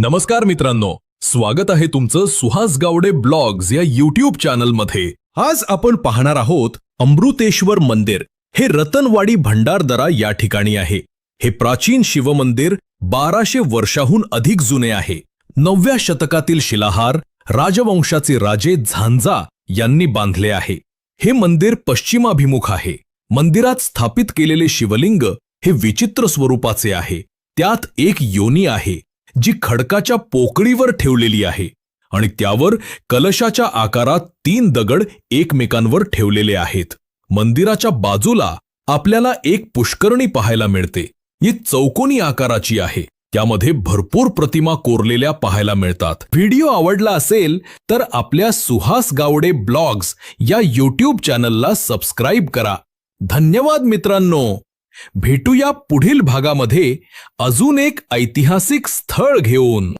नमस्कार मित्रांनो स्वागत आहे तुमचं सुहास गावडे ब्लॉग्स या युट्यूब चॅनलमध्ये. आज आपण पाहणार आहोत अमृतेश्वर मंदिर. हे रतनवाडी भंडारदरा या ठिकाणी आहे. हे प्राचीन शिवमंदिर बाराशे वर्षाहून अधिक जुने आहे. नवव्या शतकातील शिलाहार राजवंशाचे राजे झांजा यांनी बांधले आहे. हे मंदिर पश्चिमाभिमुख आहे. मंदिरात स्थापित केलेले शिवलिंग हे विचित्र स्वरूपाचे आहे. त्यात एक योनी आहे. जी खडकाच्या पोकळीवर ठेवलेली आहे आणि त्यावर कलशाच्या आकारात तीन दगड एकमेकांवर ठेवलेले आहेत. मंदिराच्या बाजूला आपल्याला एक पुष्करणी पाहायला मिळते. ही चौकोनी आकाराची आहे. त्यामध्ये भरपूर प्रतिमा कोरलेल्या पाहायला मिळतात. व्हिडिओ आवडला असेल तर आपल्या सुहास गावडे ब्लॉग्स या युट्यूब चॅनलला सबस्क्राईब करा. धन्यवाद मित्रांनो! भेटूया पुढील भागामध्ये अजून एक ऐतिहासिक स्थळ घेऊन.